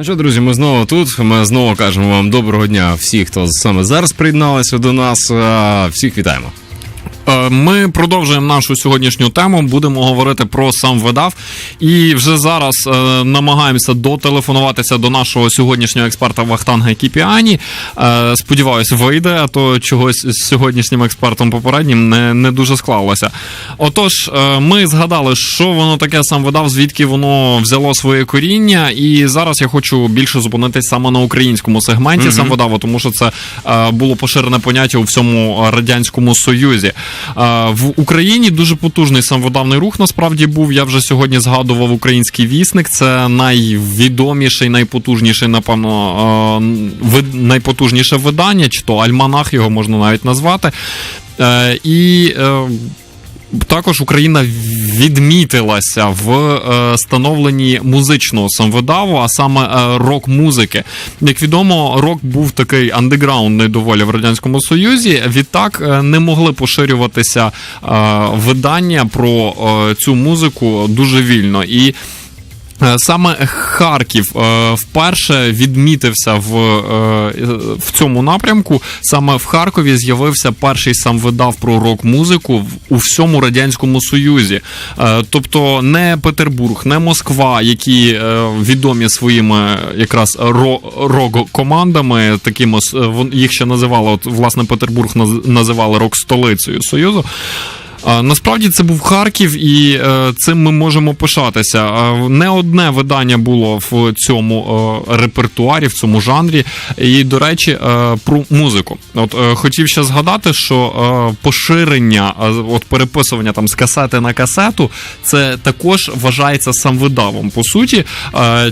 Ну що, друзі, ми знову тут. Ми знову кажемо вам доброго дня всіх, хто саме зараз приєдналися до нас. Всіх вітаємо. Е, Ми продовжуємо нашу сьогоднішню тему. Будемо говорити про сам видав. І вже зараз е, намагаємося дотелефонуватися до нашого сьогоднішнього експерта Вахтанга Кіпіані. Е, сподіваюсь, вийде, а то чогось з сьогоднішнім експертом попереднім не, не дуже склалося. Отож, ми згадали, що воно таке сам видав, звідки воно взяло своє коріння. І зараз я хочу більше зупинитись саме на українському сегменті сам видаву, тому що це було поширене поняття у всьому радянському союзі. Е, В Україні дуже потужний самовидавний рух насправді був. Я вже сьогодні згадував український вісник. Це найвідоміший, найпотужніший, напевно, е, найпотужніше видання, чи то альманах його можна навіть назвати. Е, І також Україна відмітилася в е, становленні музичного самвидаву, а саме е, рок-музики. Як відомо, рок був такий андеграундний доволі в радянському союзі. Відтак е, не могли поширюватися видання про цю музику дуже вільно і. Е, Саме Харків е, вперше відмітився в, е, в цьому напрямку. Саме в Харкові з'явився перший сам видав про рок-музику у всьому радянському союзі. Тобто не Петербург, не Москва, які відомі своїми якраз ро- рок-командами, такими їх ще називали. От власне Петербург наз- називали рок-столицею Союзу. Насправді це був Харків, і е, цим ми можемо пишатися. Не одне видання було в цьому е, репертуарі, в цьому жанрі. І, до речі, е, про музику. От хотів ще згадати, що поширення, от переписування там з касети на касету, це також вважається самвидавом. По суті,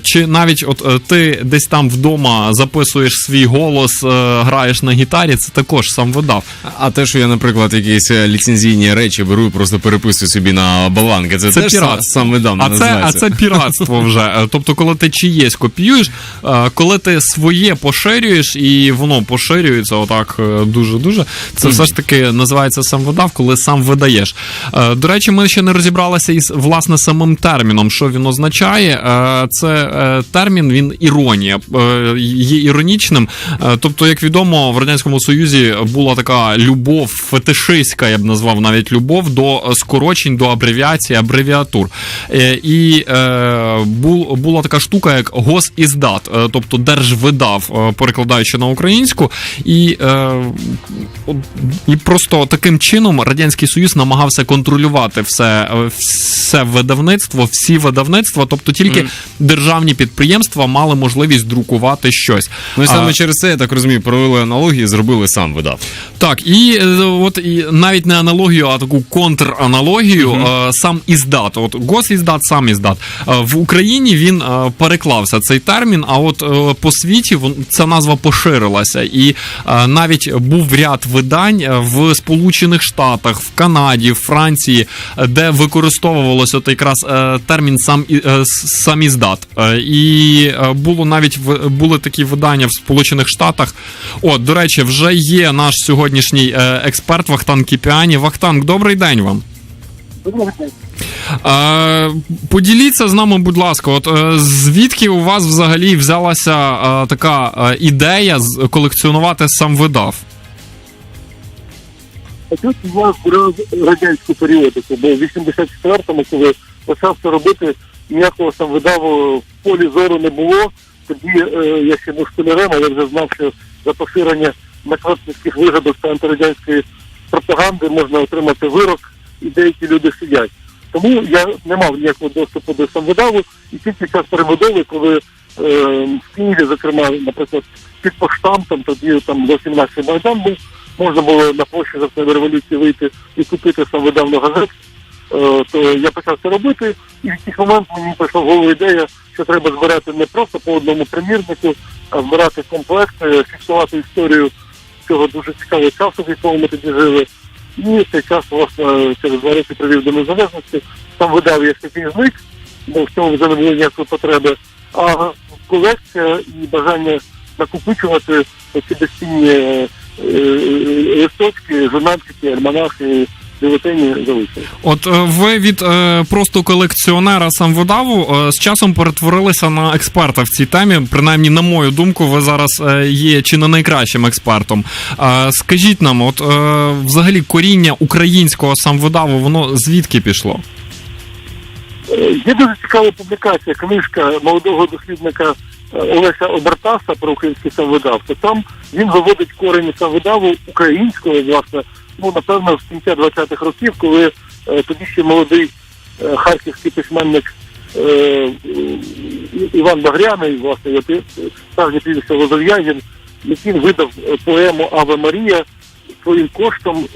чи навіть от ти десь там вдома записуєш свій голос, граєш на гітарі, це також самвидав. А те, що я, наприклад, якісь ліцензійні речі беру і просто переписую собі на баланки, це, Це теж пірат. сам, сам А це, а це піратство вже. Тобто, коли ти чиєсь копіюєш, е, коли ти своє поширюєш і воно поширюється отак е, дуже-дуже, це все ж таки називається сам видав, коли сам видаєш. Е, До речі, ми ще не розібралися із власне самим терміном, що він означає. Це термін, він іронія, є іронічним. Тобто, як відомо, в радянському союзі була така любов фетишистська, я б назвав навіть любов до скорочень, до абревіацій, абревіатур. Е, І е, була така штука, як госіздат, е, тобто держвидав, е, перекладаючи на українську, і, е, і просто таким чином радянський союз намагався контролювати все, е, все видавництво, всі видавництва, тобто тільки державні підприємства мали можливість друкувати щось. Ну і саме А, через це, я так розумію, провели аналогії, зробили сам видав. так, і е, от і навіть не аналогію, а таку контраналогію. е, Сам іздат. От госіздат, сам іздат. Е, В Україні він е, переклався цей термін, а от по світі ця назва поширилася. І навіть був ряд видань в Сполучених Штатах, в Канаді, в Франції, де використовувалося от якраз термін сам саміздат. І було навіть були такі видання в Сполучених Штатах. От, до речі, вже є наш сьогоднішній експерт Вахтанг Кіпіані. Вахтанг, добрий день вам. Е, поділіться з нами, будь ласка, от е, звідки у вас взагалі взялася е, така е, ідея колекціонувати сам видав? Тут у вас радянську періодику, бо в 84-му, коли почав це робити, ніякого сам видаву в полі зору не було. Тоді е, я ще був школярем, але вже знав, що за поширення накладницьких вигадок та антирадянської пропаганди можна отримати вирок, і деякі люди сидять. Тому я не мав ніякого доступу до самвидаву, і тільки час перебудови, коли е, в Києві, зокрема, наприклад, під поштамтом, тоді там до 17 майдан був, можна було на площі жовтневої революції вийти і купити самовидавну газету. Е, то я почав це робити, і в якийсь момент мені прийшла в голову ідея, що треба збирати не просто по одному примірнику, а збирати комплекти, фіксувати історію цього дуже цікавого часу, в якому ми тоді жили. І цей час, власне, через два роки привів до незалежності. Там видав я такий зник, бо в цьому вже не було ніякої потреби. А колекція і бажання накопичувати ці безцінні е, е, листочки, журнальчики, альманахи бюлетені залишили. От е, ви від е, просто колекціонера самвидаву е, з часом перетворилися на експерта в цій темі. Принаймні, на мою думку, ви зараз е, є чи не найкращим експертом. Е, скажіть нам, от е, взагалі коріння українського самвидаву, воно звідки пішло? Е, Є дуже цікава публікація, книжка молодого дослідника Олеся Обертаса про український самвидавство. Там він виводить корені самвидаву українського, власне, ну напевно, в кінця 20-х років, коли е, тоді ще молодий е, харківський письменник е, Іван Багряний, власне, пі- справжнє прізвище Лозов'янін, який видав поему Аве Марія своїм коштом,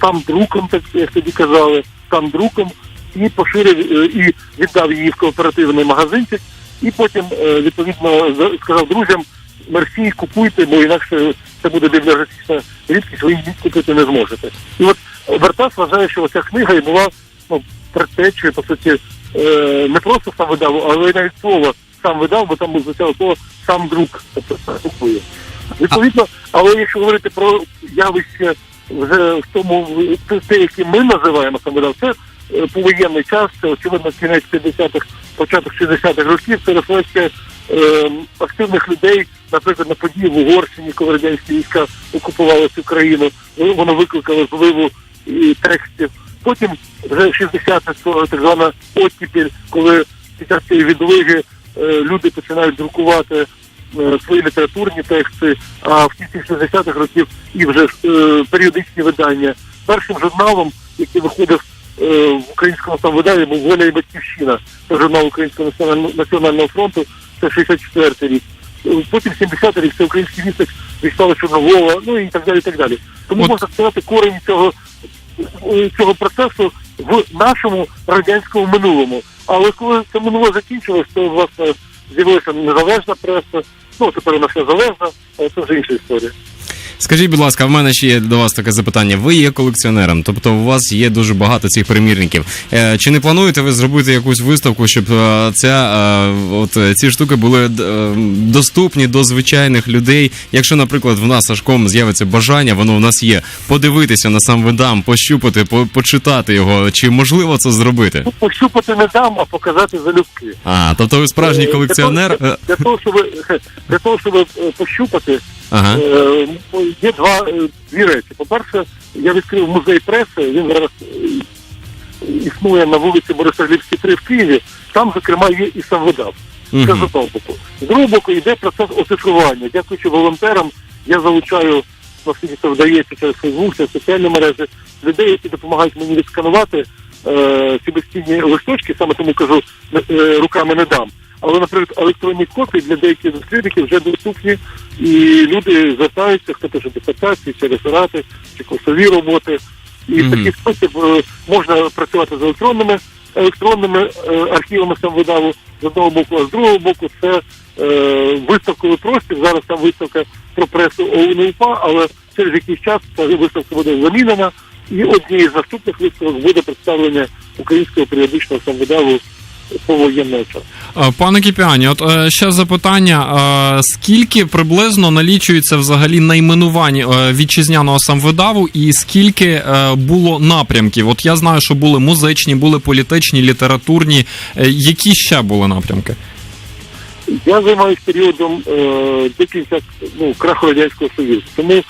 сам друком, так як тоді казали, сам друком, і поширив і віддав її в кооперативний магазинчик, і потім відповідно сказав друзям: мерсі, купуйте, бо інакше це буде бібліографічна рідкість, ви її купити не зможете. І от Вертас вважає, що ця книга і була ну, предтечею, по суті, е, не просто сам видав, але навіть слово сам видав, бо там звучало слово сам друк, тобто друкує. Відповідно, але якщо говорити про явище вже в тому те- яке ми називаємо сам видав, це е, повоєнний час, це очевидно кінець 50-х, початок 60-х років, це рефлексія активних людей, наприклад, на події в Угорщині, коли радянські війська окупували цю країну, воно викликало зливу і текстів. Потім вже 60-х це так звана оттіпіль, коли під час цієї відлиги е, люди починають друкувати е, свої літературні тексти, а в кінці 60-х років і вже е, періодичні видання. Першим журналом, який виходив в українському там виданні, був Воля і Батьківщина. Це журнал Українського національного, національного фронту, це 64 рік. Потім 70 рік це український місток Вячеслава Чорновола, ну і так далі. і так далі. Тому От- можна сказати, корінь цього, цього процесу в нашому радянському минулому. Але коли це минуле закінчилось, то власне з'явилася незалежна преса. Ну тепер вона ще залежна, але це вже інша історія. Скажіть, будь ласка, в мене ще є до вас таке запитання. Ви є колекціонером, тобто у вас є дуже багато цих примірників. Е, Чи не плануєте ви зробити якусь виставку, щоб е, ця е, от ці штуки були доступні до звичайних людей? Якщо, наприклад, в нас Сашком з'явиться бажання, воно в нас є подивитися на сам видам, пощупати, по- почитати його. Чи можливо це зробити? Ну, пощупати не дам, а показати залюбки. А, тобто ви справжній колекціонер. Для того, щоб для того, щоб пощупати, Ага. е, є два е, дві речі. По-перше, я відкрив музей преси. Він зараз е, існує на вулиці Борисоглібській 3 в Києві. Там, зокрема, є і сам видав. Це з одного боку. З другого боку йде процес оцифрування. Дякуючи волонтерам, я залучаю, наскільки це вдається через Фейсбук, через соціальні мережі, людей, які допомагають мені відсканувати е, ці безцінні листочки, саме тому кажу, е, руками не дам. Але, наприклад, електронні копії для деяких дослідників вже доступні, і люди звертаються, хто пише дисертації, чи реферати, чи курсові роботи. І в такий спосіб е, можна працювати з електронними електронними е, архівами самовидаву з одного боку, а з другого боку це е, виставковий простір. Зараз там виставка про пресу ОУН УПА, але через якийсь час ця виставка буде замінена, і однією з наступних виставок буде представлення українського періодичного самовидаву повоєнного часу. Е, Пане Кіпіані, от е, ще запитання: е, скільки приблизно налічується взагалі найменувань вітчизняного самвидаву, і скільки було напрямків? От я знаю, що були музичні, були політичні, літературні. Які ще були напрямки? Я займаюся періодом до кінця ну, краху Радянського Союзу. Тому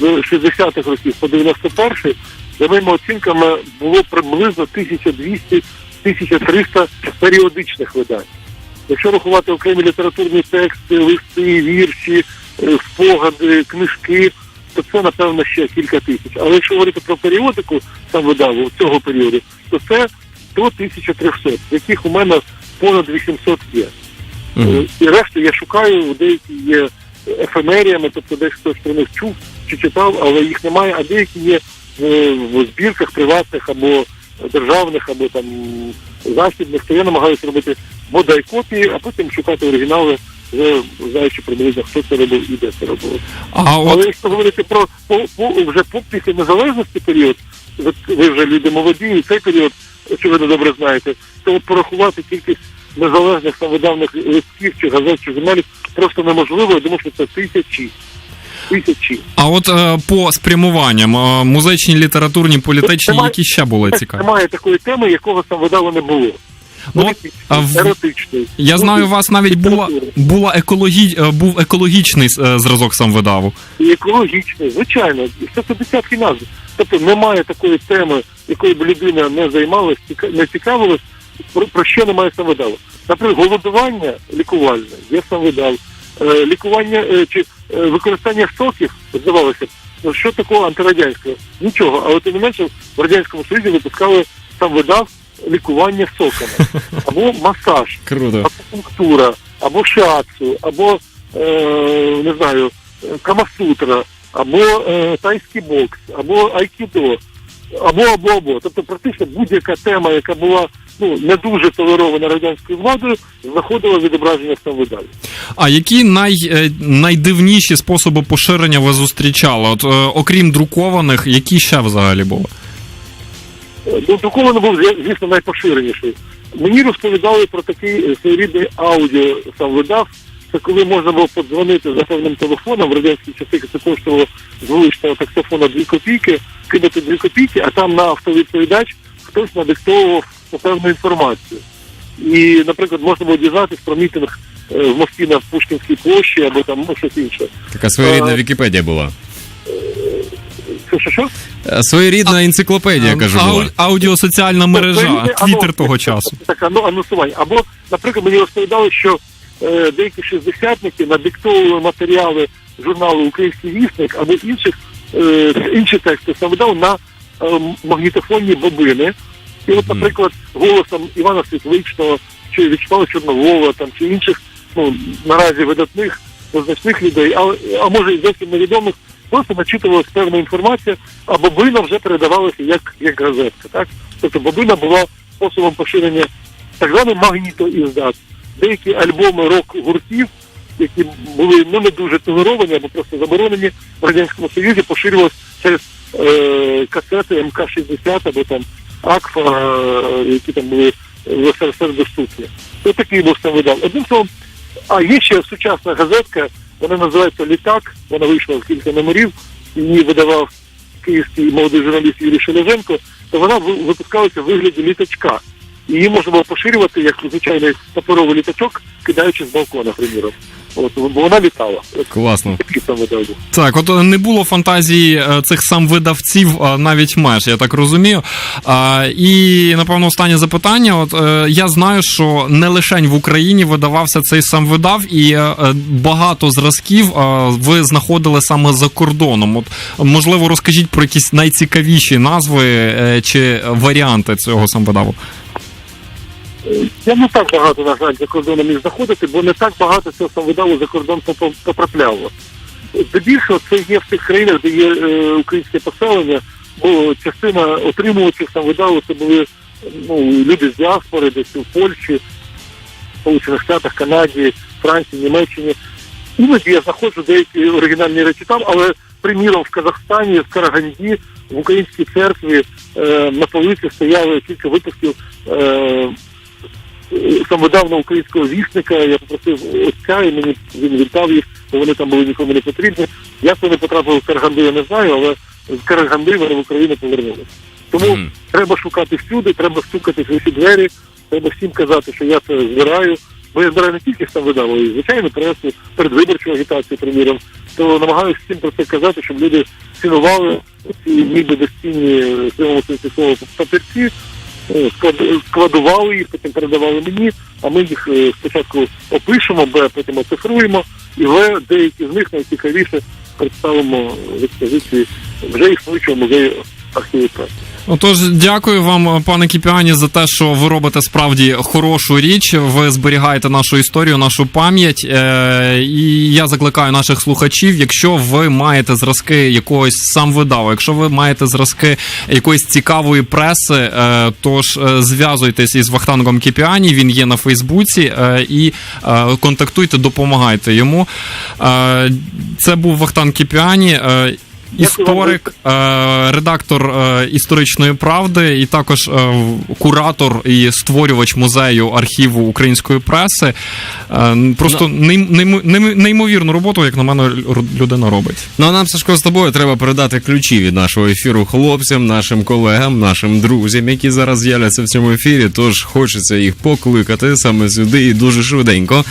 з 60-х років по 91-й, за моїми оцінками, було приблизно 1200-1300 періодичних видань. Якщо рахувати окремі літературні тексти, листи, вірші, е, спогади, книжки, то це, напевно, ще кілька тисяч. Але якщо говорити про періодику сам видаву цього періоду, то це до 1300, з яких у мене понад 800 є. Е, І решту я шукаю, деякі є ефемеріями, тобто десь хтось про них чув чи читав, але їх немає, а деякі є в збірках приватних або державних, або там західних, то я намагаюся робити бодай копії, а потім шукати оригінали, вже знаючи приблизно, хто це робив і де це робив. А от Але якщо говорити про по, по, вже по після незалежності період, ви, вже люди молоді, і цей період, очевидно, добре знаєте, то от порахувати кількість незалежних самовидавних листків чи газет чи журналів просто неможливо, я думаю, що це тисячі. Тисячі. А от е, по спрямуванням е, музичні, літературні, політичні, Немає- які ще були цікаві? Немає такої теми, якого сам видало не було. Ну, а в- еротичний. Я знаю, у вас навіть була, була екологі... е, був екологічний е, зразок сам видаву. і екологічний, звичайно, і це десятки назв. Тобто немає такої теми, якою б людина не займалась, ціка- не цікавилась, про, про що немає самовидаву. Наприклад, голодування лікувальне, є самовидав, е, лікування е, чи е, використання соків, здавалося ну що такого антирадянського? Нічого, але тим не менше в Радянському Союзі випускали самовидав лікування соками, або масаж, Круто. акупунктура, або шиатсу, або е, не знаю, е, камасутра, або е, тайський бокс, або айкідо, або або або. Тобто практично будь-яка тема, яка була ну не дуже толерована радянською владою, знаходила відображення в цьому видаві. А які най, е, найдивніші способи поширення ви зустрічали? От, е, окрім друкованих, які ще взагалі були? Е, Ну, друкований був, звісно, найпоширеніший. Мені розповідали про такий своєрідний аудіо сам видав. Це коли можна було подзвонити за певним телефоном в радянські часи, це коштувало з вуличного таксофона 2 копійки, кидати 2 копійки, а там на автовідповідач хтось надиктовував певну інформацію. І, наприклад, можна було дізнатися про мітинг е, в Москві на Пушкінській площі або там ну, щось інше. Така своєрідна А- Вікіпедія була. Це що що? Е, Своєрідна енциклопедія, кажу, Ау- була. аудіосоціальна мережа, Своєрідне твіттер того часу. Так, ано- анонсування. Або, наприклад, мені розповідали, що е, деякі шістдесятники надиктовували матеріали журналу Український вісник або інших е, інші тексти самодав на е, магнітофонні бобини. І от, наприклад, голосом Івана Світличного чи Вячеслава Чорновола там чи інших, ну наразі видатних визначних людей, а, а може і зовсім невідомих, просто начитувалася певна інформація, а бобина вже передавалася як, як газетка. Так? Тобто бобина була способом поширення так званий магнітоіздат. Деякі альбоми рок-гуртів, які були ну не дуже толеровані або просто заборонені в Радянському Союзі, поширювалися через е, касети МК-60 або там АКФА, е, які там були в СРСР доступні. Ось такий був сам видав. Одним словом, а є ще сучасна газетка, вона називається Літак, вона вийшла в кілька номерів, її видавав київський молодий журналіст Юрій Шележенко, то вона випускалася в вигляді літачка. Її можна було поширювати як звичайний паперовий літачок, кидаючи з балкона, приміром. От, бо вона літала. Класно. Так, от е, не було фантазії е, цих сам видавців навіть меж, я так розумію. І напевно останнє запитання. От е, я знаю, що не лише в Україні видавався цей сам видав, і багато зразків ви знаходили саме за кордоном. От можливо, розкажіть про якісь найцікавіші назви чи варіанти цього сам видаву. Я не так багато, на жаль, за кордоном міг заходити, бо не так багато цього самовидаву за кордон потрапляло. Здебільшого це є в тих країнах, де є е, українське поселення, бо частина отримувачів самовидаву це були ну, люди з діаспори, десь у Польщі, Сполучених Штатах, Канаді, Франції, Німеччині. Іноді я знаходжу деякі оригінальні речі там, але приміром в Казахстані, в Караганді, в українській церкві е, на полиці стояли кілька випусків е, самодавно українського вісника. Я попросив отця, і мені він віддав їх, бо вони там були нікому не потрібні. Як вони потрапили в Караганду, я не знаю, але з Караганди вони в Україну повернулися. Тому Мгм. треба шукати всюди, треба стукати в усі двері, треба всім казати, що я це збираю. Бо я збираю не тільки сам видав, а й звичайно пресу, передвиборчу агітацію, приміром. То намагаюся всім про це казати, щоб люди цінували ці ніби безцінні цьому сенсі слова папірці, е, складували їх, потім передавали мені, а ми їх е, спочатку опишемо, б, потім оцифруємо, і в деякі з них найцікавіше представимо в експозиції вже існуючого музею архіву праці. Отож, дякую вам, пане Кіпіані, за те, що ви робите справді хорошу річ. Ви зберігаєте нашу історію, нашу пам'ять. Е, і я закликаю наших слухачів, якщо ви маєте зразки якогось сам видав, якщо ви маєте зразки якоїсь цікавої преси, е, тож е, зв'язуйтесь із Вахтангом Кіпіані. Він є на Фейсбуці і контактуйте, допомагайте йому. Це був Вахтанг Кіпіані. Історик, е, редактор е, історичної правди, і також е, куратор і створювач музею архіву української преси. Просто нейм- неймовірну роботу, як на мене, лю- людина робить. Ну а нам, Сашко, з тобою треба передати ключі від нашого ефіру хлопцям, нашим колегам, нашим друзям, які зараз з'являться в цьому ефірі. Тож хочеться їх покликати саме сюди і дуже швиденько,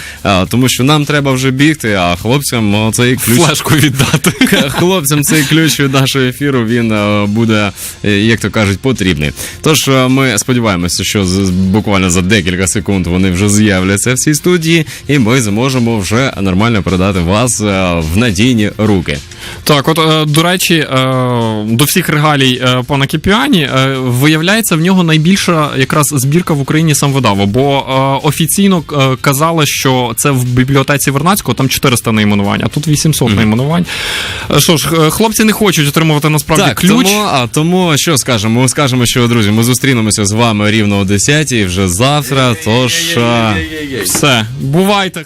тому що нам треба вже бігти, а хлопцям цей ключ. Флешку віддати. Хлопцям цей ключ від нашого ефіру він е, буде, е, як то кажуть, потрібний. Тож е, ми сподіваємося, що буквально за декілька секунд вони вже з'являться в цій студії, і ми зможемо вже нормально передати вас в надійні руки. Так, от е, до речі, е, до всіх регалій е, пана Кіпіані виявляється в нього найбільша якраз збірка в Україні сам видава, бо офіційно казали, що це в бібліотеці Вернацького, там 400 найменувань, а тут 800 найменувань. Е, Що ж, хлопці не хочуть отримувати насправді Так, ключ. Тому, а, тому що скажемо? Ми скажемо, що друзі, ми зустрінемося з вами рівно о 10 вже завтра. Тож. Все, бувайте.